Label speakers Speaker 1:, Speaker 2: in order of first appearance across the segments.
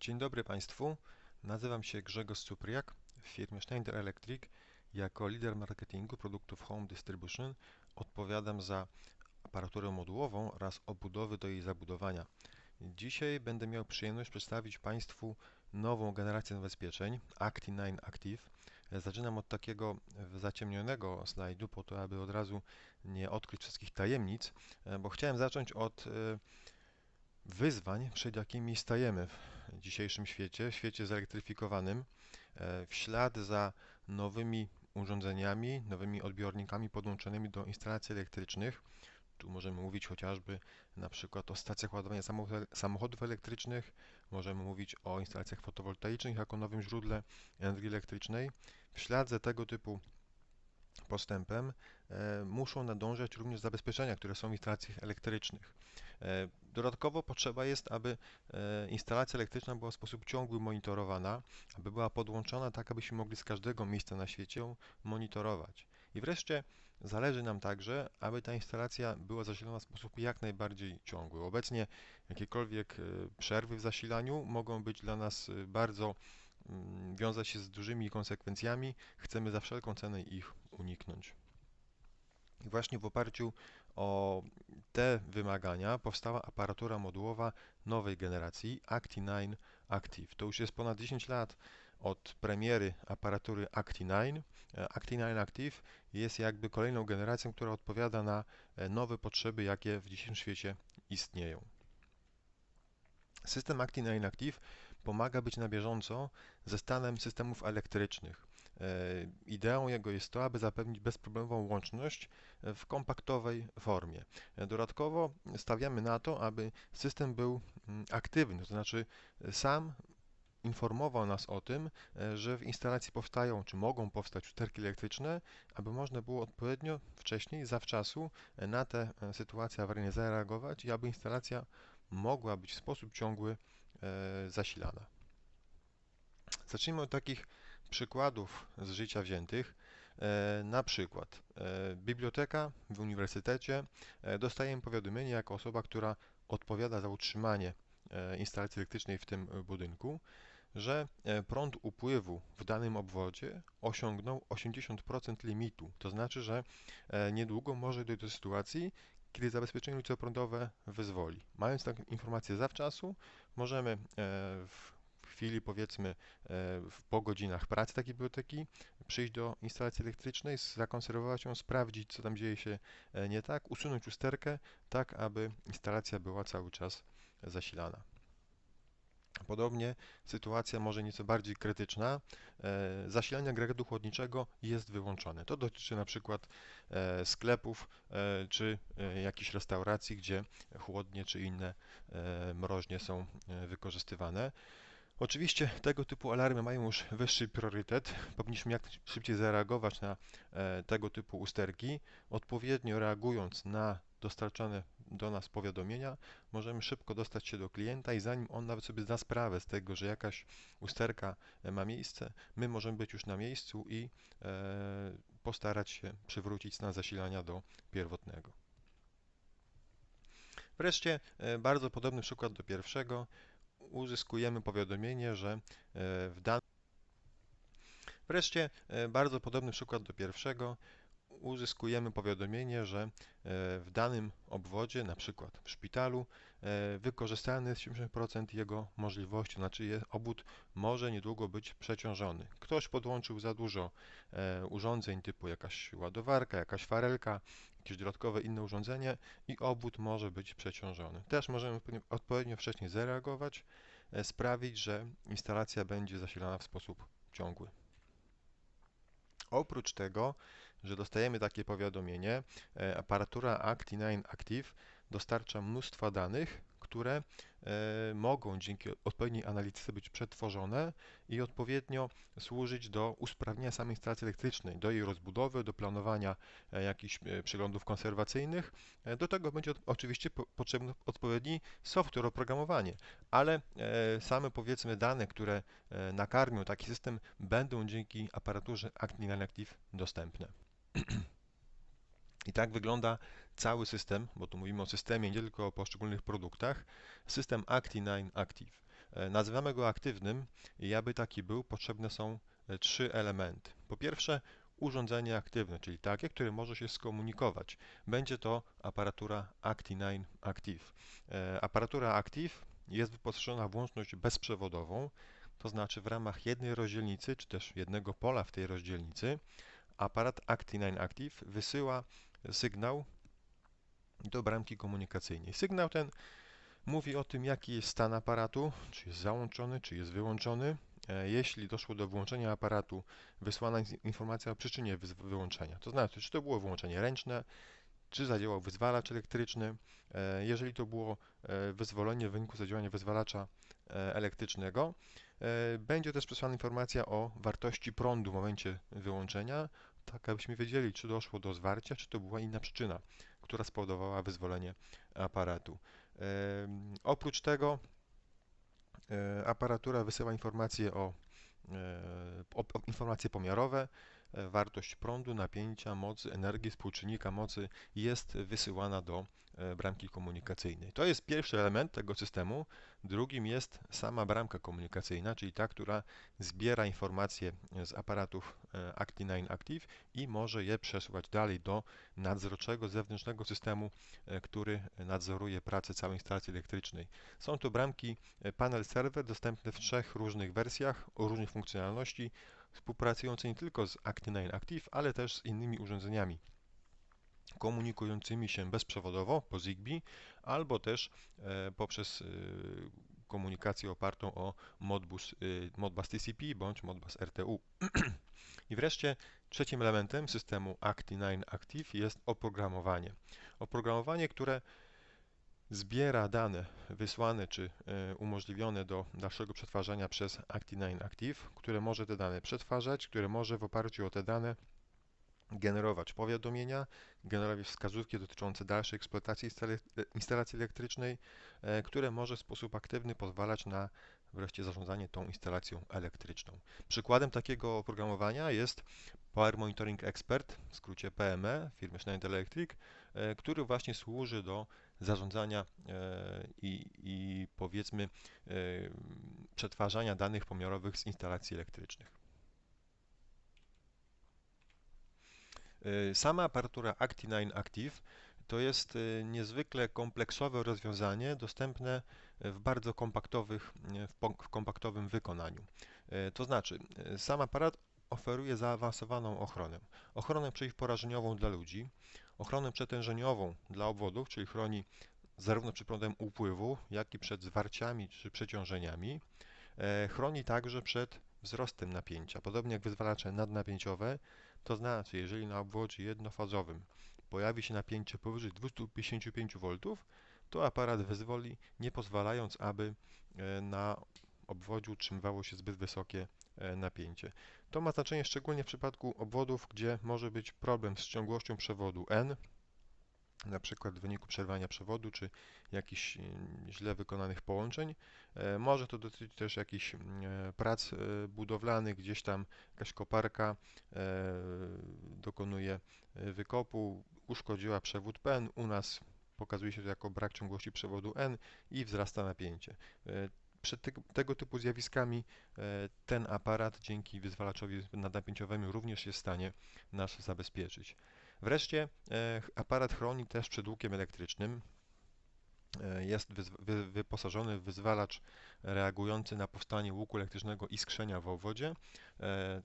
Speaker 1: Dzień dobry Państwu. Nazywam się Grzegorz Supriak w firmie Schneider Electric. Jako lider marketingu produktów Home Distribution odpowiadam za aparaturę modułową oraz obudowy do jej zabudowania. Dzisiaj będę miał przyjemność przedstawić Państwu nową generację zabezpieczeń Acti9 Active. Zaczynam od takiego zaciemnionego slajdu po to, aby od razu nie odkryć wszystkich tajemnic, bo chciałem zacząć od e, wyzwań, przed jakimi stajemy w dzisiejszym świecie, świecie zelektryfikowanym, e, w ślad za nowymi urządzeniami, nowymi odbiornikami podłączonymi do instalacji elektrycznych. Tu możemy mówić chociażby na przykład o stacjach ładowania samochodów elektrycznych, możemy mówić o instalacjach fotowoltaicznych jako nowym źródle energii elektrycznej. W ślad za tego typu postępem e, muszą nadążać również zabezpieczenia, które są w instalacjach elektrycznych. E, dodatkowo potrzeba jest, aby e, instalacja elektryczna była w sposób ciągły monitorowana, aby była podłączona tak, abyśmy mogli z każdego miejsca na świecie ją monitorować. I wreszcie zależy nam także, aby ta instalacja była zasilana w sposób jak najbardziej ciągły. Obecnie jakiekolwiek przerwy w zasilaniu mogą być dla nas bardzo Mm, wiązać się z dużymi konsekwencjami, chcemy za wszelką cenę ich uniknąć. I właśnie w oparciu o te wymagania powstała aparatura modułowa nowej generacji Acti9 Active. To już jest ponad 10 lat od premiery aparatury Acti9. E, Acti9 Active jest jakby kolejną generacją, która odpowiada na e, nowe potrzeby, jakie w dzisiejszym świecie istnieją. System Acti9 Active pomaga być na bieżąco ze stanem systemów elektrycznych. E, ideą jego jest to, aby zapewnić bezproblemową łączność w kompaktowej formie. E, dodatkowo stawiamy na to, aby system był mm, aktywny, to znaczy sam informował nas o tym, e, że w instalacji powstają, czy mogą powstać usterki elektryczne, aby można było odpowiednio wcześniej, zawczasu na te sytuacje awaryjne zareagować i aby instalacja mogła być w sposób ciągły zasilana. Zacznijmy od takich przykładów z życia wziętych. E, na przykład e, biblioteka w uniwersytecie dostaje powiadomienie jako osoba, która odpowiada za utrzymanie instalacji elektrycznej w tym budynku, że prąd upływu w danym obwodzie osiągnął 80% limitu. To znaczy, że niedługo może dojść do sytuacji, kiedy zabezpieczenie ulicoprądowe wyzwoli. Mając taką informację zawczasu, możemy e, w chwili, powiedzmy, e, po godzinach pracy takiej biblioteki, przyjść do instalacji elektrycznej, zakonserwować ją, sprawdzić, co tam dzieje się e, nie tak, usunąć usterkę, tak aby instalacja była cały czas zasilana. Podobnie sytuacja może nieco bardziej krytyczna. E, zasilanie agregatu chłodniczego jest wyłączone. To dotyczy na przykład e, sklepów e, czy jakichś restauracji, gdzie chłodnie czy inne mroźnie są wykorzystywane. Oczywiście tego typu alarmy mają już wyższy priorytet. Powinniśmy jak szybciej zareagować na tego typu usterki, odpowiednio reagując na dostarczane do nas powiadomienia, możemy szybko dostać się do klienta i zanim on nawet sobie zda sprawę z tego, że jakaś usterka e, ma miejsce, my możemy być już na miejscu i e, postarać się przywrócić stan zasilania do pierwotnego. Wreszcie e, bardzo podobny przykład do pierwszego. Uzyskujemy powiadomienie, że w danym Wreszcie bardzo podobny przykład do pierwszego uzyskujemy powiadomienie, że e, w danym obwodzie, na przykład w szpitalu, e, wykorzystany jest 70% jego możliwości, znaczy obwód może niedługo być przeciążony. Ktoś podłączył za dużo e, urządzeń typu jakaś ładowarka, jakaś farelka, jakieś dodatkowe inne urządzenie i obwód może być przeciążony. Też możemy odpowiednio wcześniej zareagować, sprawić, że instalacja będzie zasilana w sposób ciągły. Oprócz tego, że dostajemy takie powiadomienie, e, aparatura Acti9 Active dostarcza mnóstwo danych, które e, mogą dzięki odpowiedniej analityce być przetworzone i odpowiednio służyć do usprawnienia samej instalacji elektrycznej, do jej rozbudowy, do planowania e, jakichś przeglądów konserwacyjnych. Do tego będzie oczywiście potrzebny odpowiedni software, oprogramowanie, ale same powiedzmy dane, które nakarmią taki system będą dzięki aparaturze Acti9 Active dostępne. I tak wygląda cały system, bo tu mówimy o systemie, nie tylko o poszczególnych produktach, system Acti9 Active. E, Nazywamy go aktywnym i aby taki był, potrzebne są e, trzy elementy. Po pierwsze, urządzenie aktywne, czyli takie, które może się skomunikować. Będzie to aparatura Acti9 Active. E, Aparatura Active jest wyposażona w łączność bezprzewodową, to znaczy w ramach jednej rozdzielnicy, czy też jednego pola w tej rozdzielnicy, aparat Acti9 Active wysyła sygnał do bramki komunikacyjnej. Sygnał ten mówi o tym, jaki jest stan aparatu, czy jest załączony, czy jest wyłączony. E, Jeśli doszło do wyłączenia aparatu, wysłana jest informacja o przyczynie wyłączenia. To znaczy, czy to było wyłączenie ręczne, czy zadziałał wyzwalacz elektryczny. E, Jeżeli to było e, wyzwolenie w wyniku zadziałania wyzwalacza elektrycznego, będzie też przesłana informacja o wartości prądu w momencie wyłączenia, tak abyśmy wiedzieli, czy doszło do zwarcia, czy to była inna przyczyna, która spowodowała wyzwolenie aparatu. Oprócz tego e, aparatura wysyła informacje o, e, o, o informacje pomiarowe, wartość prądu, napięcia, mocy, energii, współczynnika mocy jest wysyłana do e, bramki komunikacyjnej. To jest pierwszy element tego systemu. Drugim jest sama bramka komunikacyjna, czyli ta, która zbiera informacje z aparatów e, Acti9 Active i może je przesłać dalej do nadzorczego zewnętrznego systemu, e, który nadzoruje pracę całej instalacji elektrycznej. Są to bramki panel server dostępne w trzech różnych wersjach o różnej funkcjonalności, współpracujące nie tylko z Acti9 Active, ale też z innymi urządzeniami komunikującymi się bezprzewodowo po Zigbee albo też e, poprzez e, komunikację opartą o Modbus, e, Modbus TCP bądź Modbus RTU. I wreszcie trzecim elementem systemu Acti9 Active jest oprogramowanie. Oprogramowanie, które zbiera dane wysłane czy e, umożliwione do dalszego przetwarzania przez Acti9 Active, które może te dane przetwarzać, które może w oparciu o te dane generować powiadomienia, generować wskazówki dotyczące dalszej eksploatacji e, instalacji elektrycznej, e, które może w sposób aktywny pozwalać na wreszcie zarządzanie tą instalacją elektryczną. Przykładem takiego oprogramowania jest Power Monitoring Expert, w skrócie PME firmy Schneider Electric, który właśnie służy do zarządzania e, i, i powiedzmy e, przetwarzania danych pomiarowych z instalacji elektrycznych. Y, Sama aparatura Acti9 Active to jest niezwykle kompleksowe rozwiązanie dostępne w bardzo kompaktowych, w kompaktowym wykonaniu. To znaczy, sam aparat oferuje zaawansowaną ochronę. Ochronę przeciwporażeniową dla ludzi, ochronę przetężeniową dla obwodów, czyli chroni zarówno przed prądem upływu, jak i przed zwarciami czy przeciążeniami. E, Chroni także przed wzrostem napięcia, podobnie jak wyzwalacze nadnapięciowe, to znaczy, jeżeli na obwodzie jednofazowym pojawi się napięcie powyżej 255 V, to aparat wyzwoli, nie pozwalając, aby e, na obwodzie utrzymywało się zbyt wysokie e, napięcie. To ma znaczenie szczególnie w przypadku obwodów, gdzie może być problem z ciągłością przewodu N, na przykład w wyniku przerwania przewodu czy jakichś mm, źle wykonanych połączeń. E, Może to dotyczyć też jakichś mm, e, prac e, budowlanych, gdzieś tam jakaś koparka dokonuje wykopu, uszkodziła przewód PN, u nas pokazuje się to jako brak ciągłości przewodu N i wzrasta napięcie. Przed tego, tego typu zjawiskami e, ten aparat dzięki wyzwalaczowi nadnapięciowemu również jest w stanie nas zabezpieczyć. Wreszcie e, aparat chroni też przed łukiem elektrycznym. E, Jest wyposażony w wyzwalacz reagujący na powstanie łuku elektrycznego i skrzenia w obwodzie.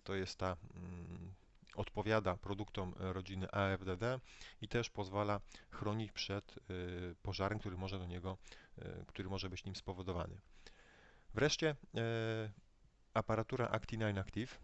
Speaker 1: To jest ta, mm, odpowiada produktom rodziny AFDD i też pozwala chronić przed y, pożarem, który może do niego, y, który może być nim spowodowany. Wreszcie e, aparatura Acti9 Active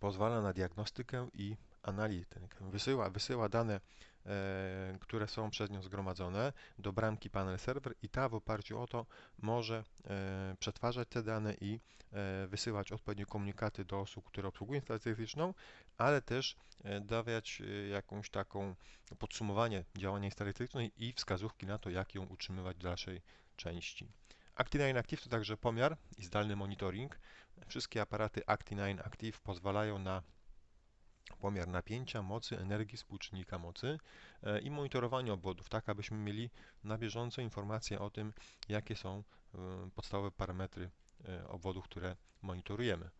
Speaker 1: pozwala na diagnostykę i analitykę. Wysyła, wysyła dane, e, które są przez nią zgromadzone do bramki panel server i ta w oparciu o to może e, przetwarzać te dane i e, wysyłać odpowiednie komunikaty do osób, które obsługują elektryczną, ale też e, dawać e, jakąś taką podsumowanie działania elektrycznej i wskazówki na to, jak ją utrzymywać w dalszej części. Acti9 Active to także pomiar i zdalny monitoring. Wszystkie aparaty Acti9 Active pozwalają na pomiar napięcia, mocy, energii, współczynnika mocy e, i monitorowanie obwodów, tak abyśmy mieli na bieżąco informacje o tym, jakie są e, podstawowe parametry e, obwodów, które monitorujemy.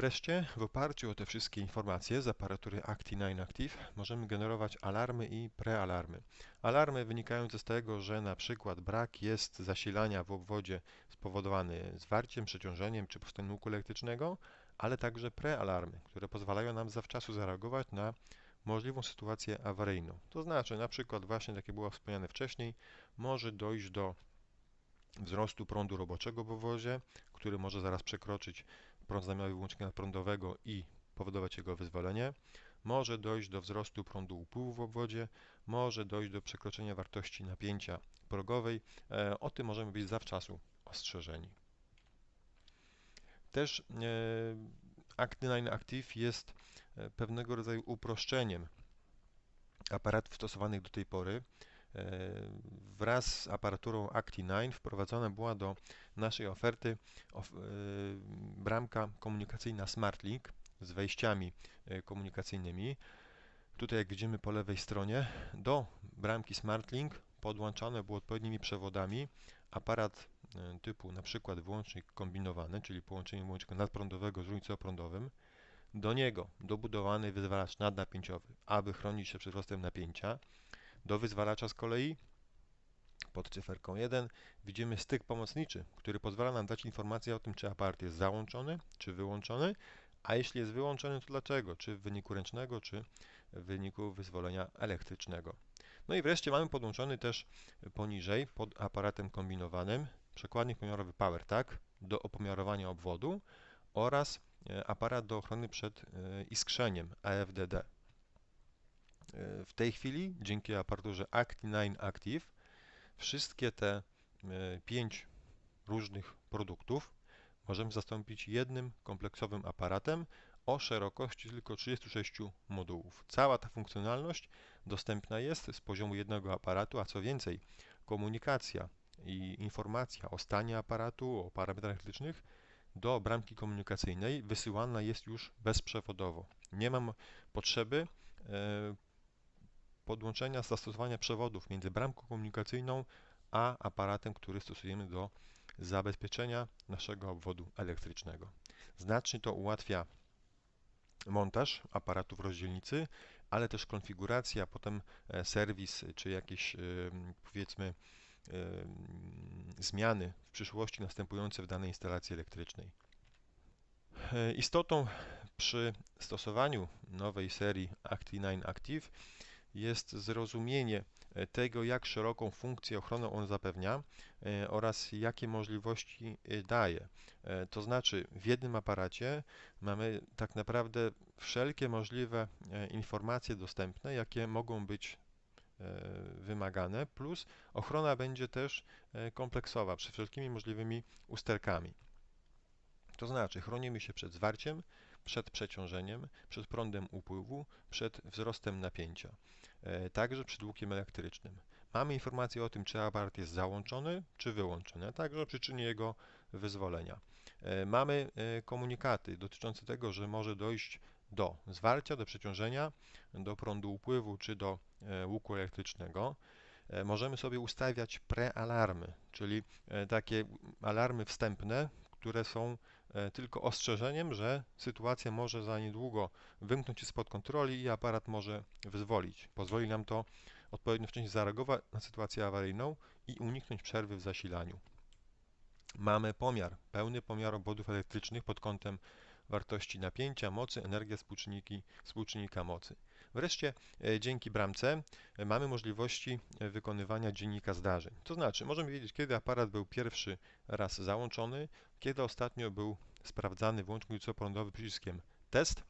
Speaker 1: Wreszcie, w oparciu o te wszystkie informacje z aparatury Acti9 Active możemy generować alarmy i prealarmy. Alarmy wynikające z tego, że na przykład brak jest zasilania w obwodzie spowodowany zwarciem, przeciążeniem czy powstaniem łuku elektrycznego, ale także prealarmy, które pozwalają nam zawczasu zareagować na możliwą sytuację awaryjną. To znaczy, na przykład właśnie, tak jak było wspomniane wcześniej, może dojść do wzrostu prądu roboczego w obwodzie, który może zaraz przekroczyć prąd znamionowy wyłącznika prądowego i powodować jego wyzwolenie. Może dojść do wzrostu prądu upływu w obwodzie, może dojść do przekroczenia wartości napięcia progowej. E, o tym możemy być zawczasu ostrzeżeni. Też e, Act9 Active jest e, pewnego rodzaju uproszczeniem aparatów stosowanych do tej pory. E, wraz z aparaturą Acti9 wprowadzona była do naszej oferty of, bramka komunikacyjna SmartLink z wejściami komunikacyjnymi. Tutaj jak widzimy po lewej stronie do bramki SmartLink podłączane było odpowiednimi przewodami aparat E, typu na przykład wyłącznik kombinowany, czyli połączenie wyłącznika nadprądowego z różnicoprądowym, do niego dobudowany wyzwalacz nadnapięciowy, aby chronić się przed wzrostem napięcia. Do wyzwalacza z kolei pod cyferką 1 widzimy styk pomocniczy, który pozwala nam dać informację o tym, czy aparat jest załączony, czy wyłączony, a jeśli jest wyłączony, to dlaczego, czy w wyniku ręcznego, czy w wyniku wyzwolenia elektrycznego. No i wreszcie mamy podłączony też poniżej pod aparatem kombinowanym przekładnik pomiarowy PowerTag do opomiarowania obwodu oraz e, aparat do ochrony przed e, iskrzeniem AFDD. E, w tej chwili dzięki aparaturze Acti9 Active wszystkie te pięć różnych produktów możemy zastąpić jednym kompleksowym aparatem o szerokości tylko 36 modułów. Cała ta funkcjonalność dostępna jest z poziomu jednego aparatu, a co więcej, komunikacja i informacja o stanie aparatu, o parametrach elektrycznych do bramki komunikacyjnej wysyłana jest już bezprzewodowo. Nie mam potrzeby e, podłączenia, zastosowania przewodów między bramką komunikacyjną a aparatem, który stosujemy do zabezpieczenia naszego obwodu elektrycznego. Znacznie to ułatwia montaż aparatu w rozdzielnicy, ale też konfiguracja, potem e, serwis czy jakieś powiedzmy zmiany w przyszłości następujące w danej instalacji elektrycznej. E, istotą przy stosowaniu nowej serii Acti9 Active jest zrozumienie e, tego, jak szeroką funkcję ochronę on zapewnia e, oraz jakie możliwości daje. To znaczy, w jednym aparacie mamy tak naprawdę wszelkie możliwe informacje dostępne, jakie mogą być E, wymagane, plus ochrona będzie też e, kompleksowa, przy wszelkimi możliwymi usterkami. To znaczy, chronimy się przed zwarciem, przed przeciążeniem, przed prądem upływu, przed wzrostem napięcia, e, także przed łukiem elektrycznym. Mamy informację o tym, czy aparat jest załączony, czy wyłączony, a także o przyczynie jego wyzwolenia. Mamy komunikaty dotyczące tego, że może dojść do zwarcia, do przeciążenia, do prądu upływu czy do e, łuku elektrycznego. E, możemy sobie ustawiać prealarmy, czyli e, takie alarmy wstępne, które są tylko ostrzeżeniem, że sytuacja może za niedługo wymknąć się spod kontroli i aparat może wyzwolić. Pozwoli nam to odpowiednio wcześniej zareagować na sytuację awaryjną i uniknąć przerwy w zasilaniu. Mamy pomiar, pełny pomiar obwodów elektrycznych pod kątem wartości napięcia, mocy, energia, współczynniki, współczynnika mocy. Wreszcie e, dzięki bramce e, mamy możliwości e, wykonywania dziennika zdarzeń. To znaczy możemy wiedzieć, kiedy aparat był pierwszy raz załączony, kiedy ostatnio był sprawdzany włącznik prądowy przyciskiem test.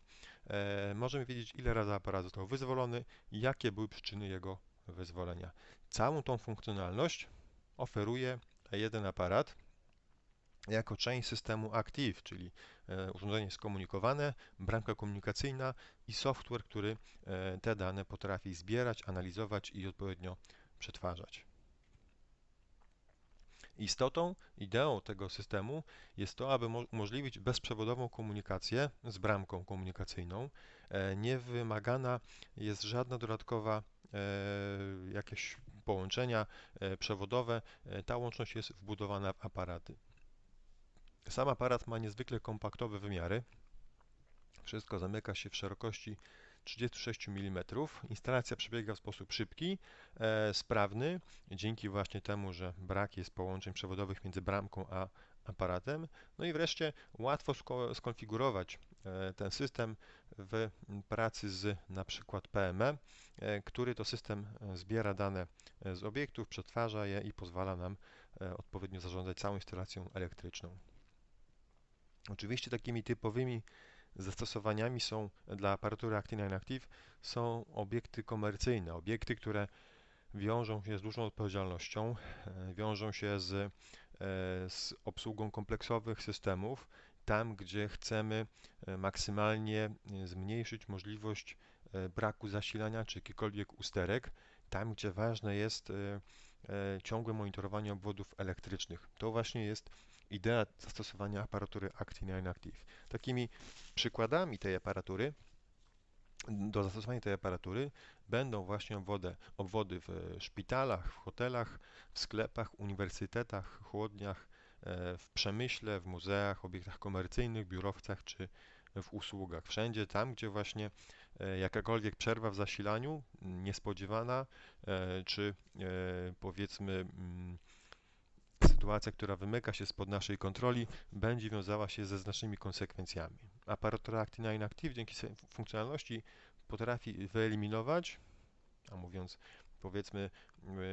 Speaker 1: Możemy wiedzieć, ile razy aparat został wyzwolony i jakie były przyczyny jego wyzwolenia. Całą tą funkcjonalność oferuje jeden aparat, jako część systemu Active, czyli e, urządzenie skomunikowane, bramka komunikacyjna i software, który e, te dane potrafi zbierać, analizować i odpowiednio przetwarzać. Istotą, ideą tego systemu jest to, aby umożliwić bezprzewodową komunikację z bramką komunikacyjną. E, nie wymagana jest żadna dodatkowa jakieś połączenia przewodowe. Ta łączność jest wbudowana w aparaty. Sam aparat ma niezwykle kompaktowe wymiary. Wszystko zamyka się w szerokości 36 mm. Instalacja przebiega w sposób szybki, e, sprawny, dzięki właśnie temu, że brak jest połączeń przewodowych między bramką a aparatem. No i wreszcie łatwo sko skonfigurować e, ten system w pracy z na przykład PME, e, który to system e, zbiera dane z obiektów, przetwarza je i pozwala nam odpowiednio zarządzać całą instalacją elektryczną. Oczywiście takimi typowymi zastosowaniami są dla aparatury Active są obiekty komercyjne, obiekty, które wiążą się z dużą odpowiedzialnością, e, wiążą się z, e, z obsługą kompleksowych systemów, tam gdzie chcemy e, maksymalnie zmniejszyć możliwość braku zasilania czy jakikolwiek usterek, tam gdzie ważne jest ciągłe monitorowanie obwodów elektrycznych. To właśnie jest idea zastosowania aparatury Active. Takimi przykładami tej aparatury do zastosowania tej aparatury będą właśnie obwody, obwody w szpitalach, w hotelach, w sklepach, uniwersytetach, chłodniach, e, w przemyśle, w muzeach, obiektach komercyjnych, biurowcach czy w usługach. Wszędzie tam, gdzie właśnie e, jakakolwiek przerwa w zasilaniu, niespodziewana, e, czy powiedzmy sytuacja, która wymyka się spod naszej kontroli, będzie wiązała się ze znacznymi konsekwencjami. Aparatura Actina Inactive dzięki swojej funkcjonalności potrafi wyeliminować, a mówiąc powiedzmy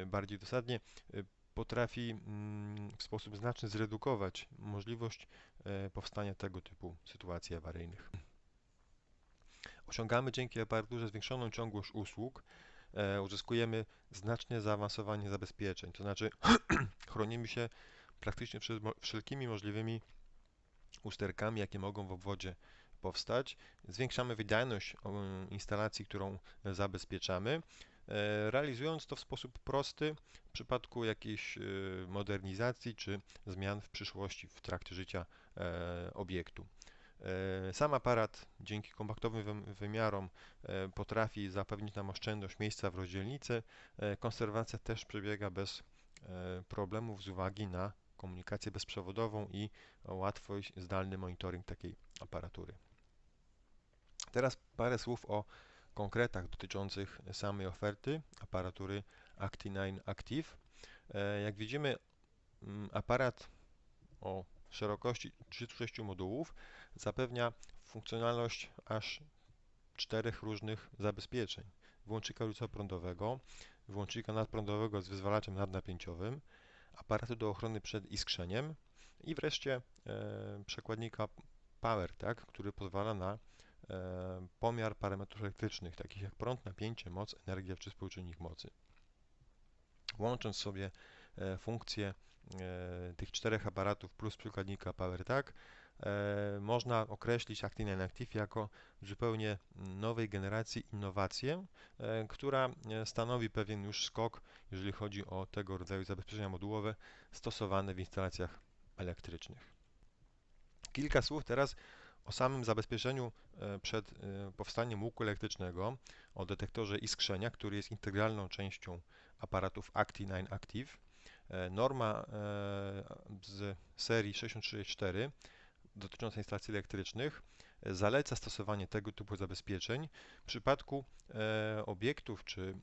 Speaker 1: y, bardziej dosadnie, y, potrafi mm, w sposób znaczny zredukować możliwość e, powstania tego typu sytuacji awaryjnych. Osiągamy dzięki aparaturze zwiększoną ciągłość usług, uzyskujemy znacznie zaawansowanie zabezpieczeń, to znaczy chronimy się praktycznie przed wszelkimi możliwymi usterkami, jakie mogą w obwodzie powstać. Zwiększamy wydajność instalacji, którą zabezpieczamy, e, realizując to w sposób prosty w przypadku jakiejś e, modernizacji czy zmian w przyszłości w trakcie życia e, obiektu. Sam aparat dzięki kompaktowym wymiarom potrafi zapewnić nam oszczędność miejsca w rozdzielnicy. Konserwacja też przebiega bez problemów z uwagi na komunikację bezprzewodową i łatwość, zdalny monitoring takiej aparatury. Teraz parę słów o konkretach dotyczących samej oferty aparatury Acti9 Active. E, jak widzimy, mm, aparat o szerokości 36 modułów zapewnia funkcjonalność aż czterech różnych zabezpieczeń. Włącznika prądowego, włącznika nadprądowego z wyzwalaczem nadnapięciowym, aparatu do ochrony przed iskrzeniem i wreszcie e, przekładnika Power, tak, który pozwala na e, pomiar parametrów elektrycznych, takich jak prąd, napięcie, moc, energia czy współczynnik mocy. Łącząc sobie e, funkcje e, tych czterech aparatów plus przykładnika Power, tak, e, można określić Actine Active jako zupełnie nowej generacji innowację, e, która e, stanowi pewien już skok, jeżeli chodzi o tego rodzaju zabezpieczenia modułowe stosowane w instalacjach elektrycznych. Kilka słów teraz o samym zabezpieczeniu e, przed powstaniem łuku elektrycznego, o detektorze iskrzenia, który jest integralną częścią aparatów Acti9 Active. Norma z serii 6364 dotycząca instalacji elektrycznych zaleca stosowanie tego typu zabezpieczeń w przypadku e, obiektów czy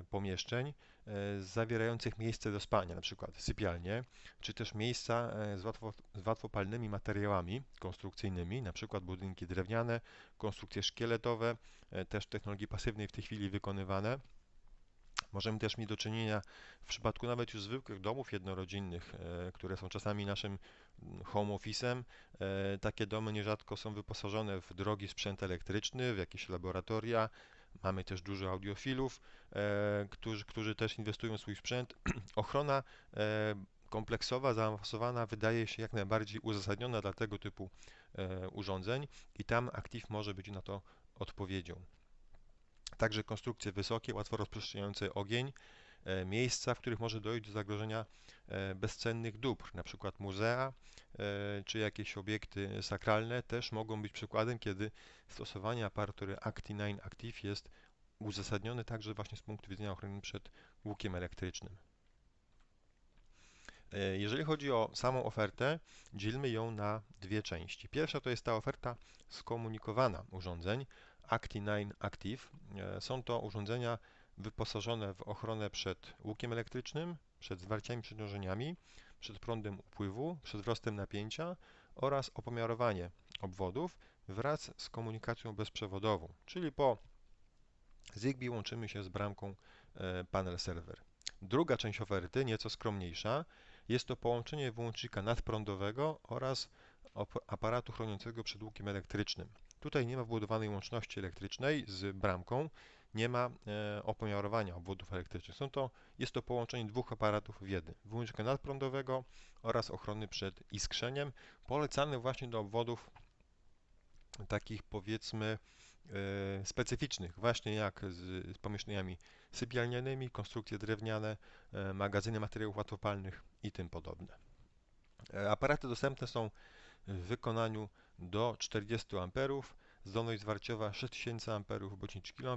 Speaker 1: e, pomieszczeń e, zawierających miejsce do spania, np. sypialnie, czy też miejsca z, łatwo, z łatwopalnymi materiałami konstrukcyjnymi, np. budynki drewniane, konstrukcje szkieletowe, też w technologii pasywnej w tej chwili wykonywane. Możemy też mieć do czynienia w przypadku nawet już zwykłych domów jednorodzinnych, które są czasami naszym home office'em. E, takie domy nierzadko są wyposażone w drogi sprzęt elektryczny, w jakieś laboratoria. Mamy też dużo audiofilów, e, którzy, którzy też inwestują w swój sprzęt. Ochrona e, kompleksowa, zaawansowana wydaje się jak najbardziej uzasadniona dla tego typu urządzeń i tam Active może być na to odpowiedzią. Także konstrukcje wysokie, łatwo rozprzestrzeniające ogień, e, miejsca, w których może dojść do zagrożenia e, bezcennych dóbr, na przykład muzea czy jakieś obiekty sakralne też mogą być przykładem, kiedy stosowanie aparatury Acti9 Active jest uzasadnione także właśnie z punktu widzenia ochrony przed łukiem elektrycznym. E, jeżeli chodzi o samą ofertę, dzielmy ją na dwie części. Pierwsza to jest ta oferta skomunikowana urządzeń Acti9 Active. E, są to urządzenia wyposażone w ochronę przed łukiem elektrycznym, przed zwarciami przeciążeniami, przed prądem upływu, przed wzrostem napięcia oraz opomiarowanie obwodów wraz z komunikacją bezprzewodową, czyli po Zigbee łączymy się z bramką e, panel server. Druga część oferty, nieco skromniejsza, jest to połączenie wyłącznika nadprądowego oraz aparatu chroniącego przed łukiem elektrycznym. Tutaj nie ma wbudowanej łączności elektrycznej z bramką, nie ma e, opomiarowania obwodów elektrycznych. Są to, jest to połączenie dwóch aparatów w jednym. Wyłącznika nadprądowego oraz ochrony przed iskrzeniem, polecany właśnie do obwodów takich powiedzmy e, specyficznych, właśnie jak z, z pomieszczeniami sypialnianymi, konstrukcje drewniane, e, magazyny materiałów łatwopalnych i tym podobne. E, aparaty dostępne są w wykonaniu do 40 A, zdolność zwarciowa 6000 A bądź kA,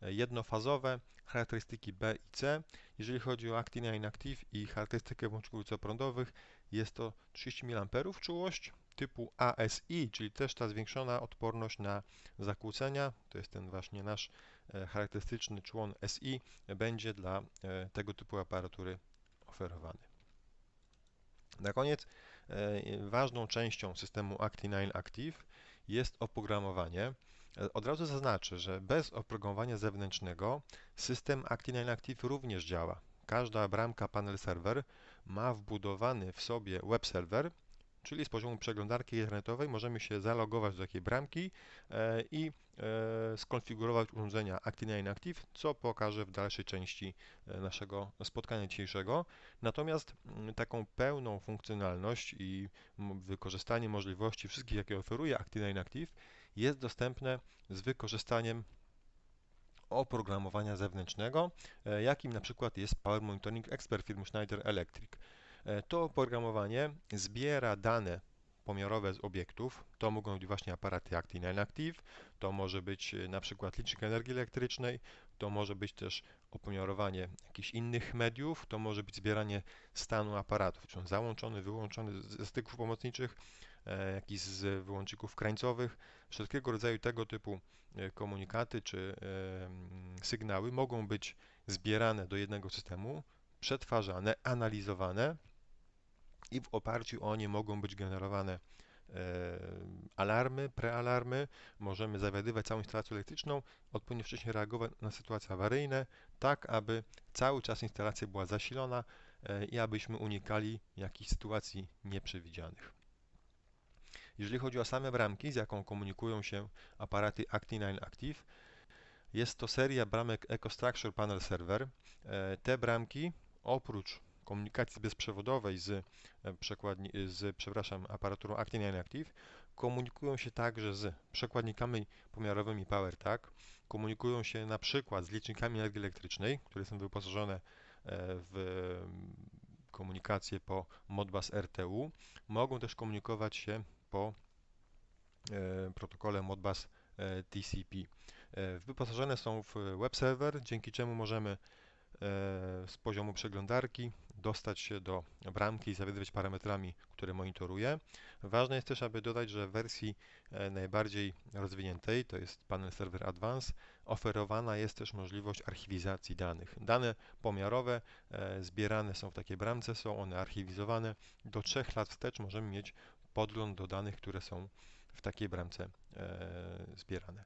Speaker 1: jednofazowe, charakterystyki B i C. Jeżeli chodzi o Actinian Active i charakterystykę włączników prądowych, jest to 30 mA czułość, typu ASI, czyli też ta zwiększona odporność na zakłócenia, to jest ten właśnie nasz e, charakterystyczny człon SI, będzie dla e, tego typu aparatury oferowany. Na koniec e, ważną częścią systemu Acti9 Active jest oprogramowanie. Od razu zaznaczę, że bez oprogramowania zewnętrznego system Acti9 Active również działa. Każda bramka panel server ma wbudowany w sobie web server, czyli z poziomu przeglądarki internetowej możemy się zalogować do takiej bramki e, i e, skonfigurować urządzenia Active9 Active, co pokażę w dalszej części e, naszego spotkania dzisiejszego. Natomiast mm, taką pełną funkcjonalność i wykorzystanie możliwości wszystkich, jakie oferuje Active9 Active jest dostępne z wykorzystaniem oprogramowania zewnętrznego, jakim na przykład jest Power Monitoring Expert firmy Schneider Electric. E, to oprogramowanie zbiera dane pomiarowe z obiektów. To mogą być właśnie aparaty Active and Active, to może być e, na przykład licznik energii elektrycznej, to może być też opomiarowanie jakichś innych mediów, to może być zbieranie stanu aparatów, czy on załączony, wyłączony ze styków pomocniczych, e, jakiś z wyłączników krańcowych. Wszelkiego rodzaju tego typu komunikaty czy sygnały mogą być zbierane do jednego systemu, przetwarzane, analizowane i w oparciu o nie mogą być generowane e, alarmy, prealarmy, możemy zawiadywać całą instalacją elektryczną, odpowiednio wcześnie reagować na sytuacje awaryjne, tak aby cały czas instalacja była zasilona e, i abyśmy unikali jakichś sytuacji nieprzewidzianych. Jeżeli chodzi o same bramki, z jaką komunikują się aparaty Acti9 Active, jest to seria bramek EcoStructure Panel Server. E, te bramki oprócz komunikacji bezprzewodowej z, e, przekładni, z przepraszam, aparaturą Active komunikują się także z przekładnikami pomiarowymi PowerTag, komunikują się na przykład z licznikami energii elektrycznej, które są wyposażone e, w komunikację po Modbus RTU, mogą też komunikować się po e, protokole Modbus TCP. Wyposażone są w web server, dzięki czemu możemy z poziomu przeglądarki dostać się do bramki i zawiadywać parametrami, które monitoruję. Ważne jest też, aby dodać, że w wersji e, najbardziej rozwiniętej, to jest panel server Advanced, oferowana jest też możliwość archiwizacji danych. Dane pomiarowe e, zbierane są w takiej bramce, są one archiwizowane. Do 3 lat wstecz możemy mieć podgląd do danych, które są w takiej bramce e, zbierane.